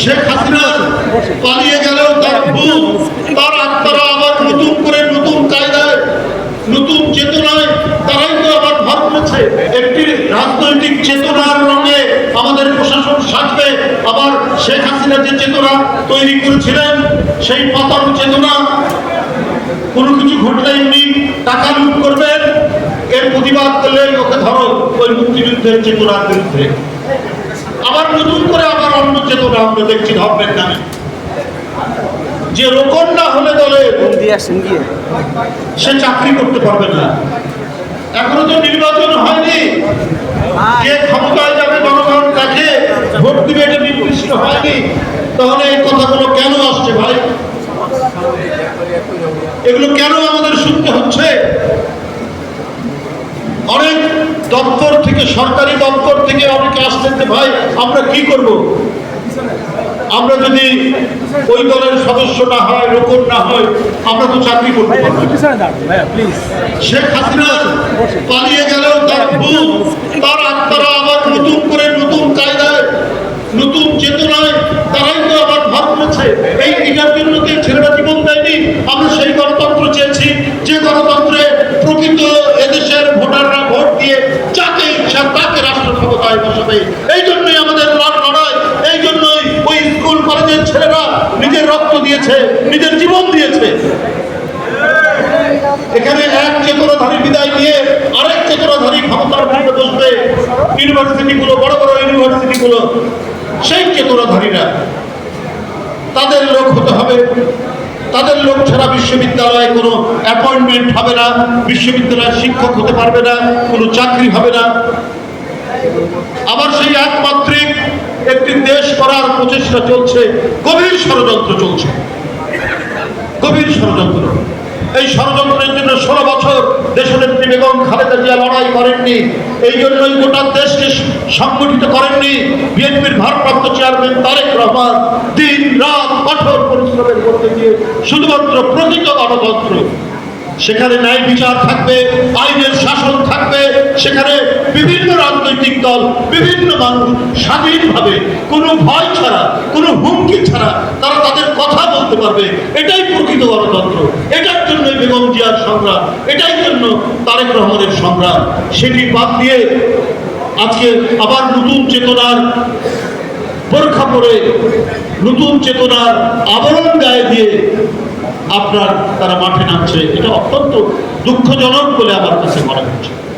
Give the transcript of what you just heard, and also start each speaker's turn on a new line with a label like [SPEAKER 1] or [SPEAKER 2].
[SPEAKER 1] শেখ হাসিনা পালিয়ে গেলেও তার ভূত তার আত্মারা আবার নতুন করে নতুন কায়দায়, নতুন চেতনায় তারাই তো আবার ভাব করেছে। একটি রাজনৈতিক চেতনার রঙে আমাদের প্রশাসন সাজবে। আবার শেখ হাসিনা যে চেতনা তৈরি করেছিলেন, সেই পাতানো চেতনা কোনো কিছু ঘটলেই উনি টাকা লুট করবেন। এর প্রতিবাদ করলে ওকে ধরো ওই মুক্তিযুদ্ধের চেতনার বিরুদ্ধে। আবার নতুন করে অন্য চেতনা আমরা দেখছি ধর্মের নামে। যে রোপণ না হলে দলে সে চাকরি করতে পারবে না। এখনও তো নির্বাচন হয়নি। কে ক্ষমতায় যাবে জনগণ তাকে ভোট দিবে এটা নির্দিষ্ট হয়নি। তাহলে এই কথাগুলো কেন আসছে ভাই? এগুলো কেন আমাদের শুনতে হচ্ছে? অনেক দপ্তর থেকে সরকারি দপ্তর থেকে অনেকে আসতেন যে ভাই আমরা কি করব? আমরা যদি ওই দলের সদস্য না হয় রোপণ না হয় আমরা তো চাকরি
[SPEAKER 2] প্লিজ
[SPEAKER 1] শেখ হাসিনা পালিয়ে গেলেও তার ভূত তার আত্মারা আবার নতুন করে নতুন কায়দায় নতুন চেতনায় তারাই তো আবার ভাব করেছে। এই এটার জন্য কি ছেলেরা জীবন দেয়নি আমরা সেই গণতন্ত্র চেয়েছি যে গণতন্ত্রে প্রকৃত এদেশের ভোটাররা ভোট দিয়ে যাকে ইচ্ছা তাকে রাষ্ট্র ক্ষমতায় বসাবে এই জন্যই আমাদের লড়াই, এই জন্যই ওই স্কুল কলেজের ছেলেরা নিজের রক্ত দিয়েছে, নিজের জীবন দিয়েছে। এখানে এক চেতনাধারী বিদায় নিয়ে আরেক চেতনাধারী ক্ষমতার মধ্যে বসবে ইউনিভার্সিটি গুলো বড় বড় ইউনিভার্সিটি গুলো সেই চেতনাধারীরা তাদের লোক হতে হবে। তাদের লোক ছাড়া বিশ্ববিদ্যালয়ে কোনো অ্যাপয়েন্টমেন্ট হবে না, বিশ্ববিদ্যালয়ের শিক্ষক হতে পারবে না, কোনো চাকরি হবে না। আবার সেই একমাত্রিক একটি দেশ করার প্রচেষ্টা চলছে, গভীর ষড়যন্ত্র চলছে। গভীর ষড়যন্ত্র। এই ষড়যন্ত্রের জন্য ষোলো বছর দেশনেত্রী বেগম খালেদা জিয়া লড়াই করেননি, এই জন্যই গোটা দেশকে সংগঠিত করেননি বিএনপির ভারপ্রাপ্ত চেয়ারম্যান তারেক রহমান। দিন রাত কঠোর পরিশ্রমের মধ্যে দিয়ে শুধুমাত্র প্রকৃত গণতন্ত্র। সেখানে ন্যায় বিচার থাকবে, আইনের শাসন থাকবে, সেখানে বিভিন্ন দল, বিভিন্ন মানুষ স্বাধীনভাবে কোনো ভয় ছাড়া, কোনো হুমকি ছাড়া তারা তাদের কথা বলতে পারবে। এটাই প্রকৃত গণতন্ত্র। এটার জন্য বেগম জিয়ার সংগ্রাম, এটাই জন্য তারেক রহমানের সংগ্রাম। সেটি বাদ দিয়ে আজকে আবার নতুন চেতনার পরীক্ষা করে, নতুন চেতনার আবরণ গায়ে দিয়ে আপনার তারা মাঠে নামছে। এটা অত্যন্ত দুঃখজনক বলে আমার কাছে মনে হচ্ছে।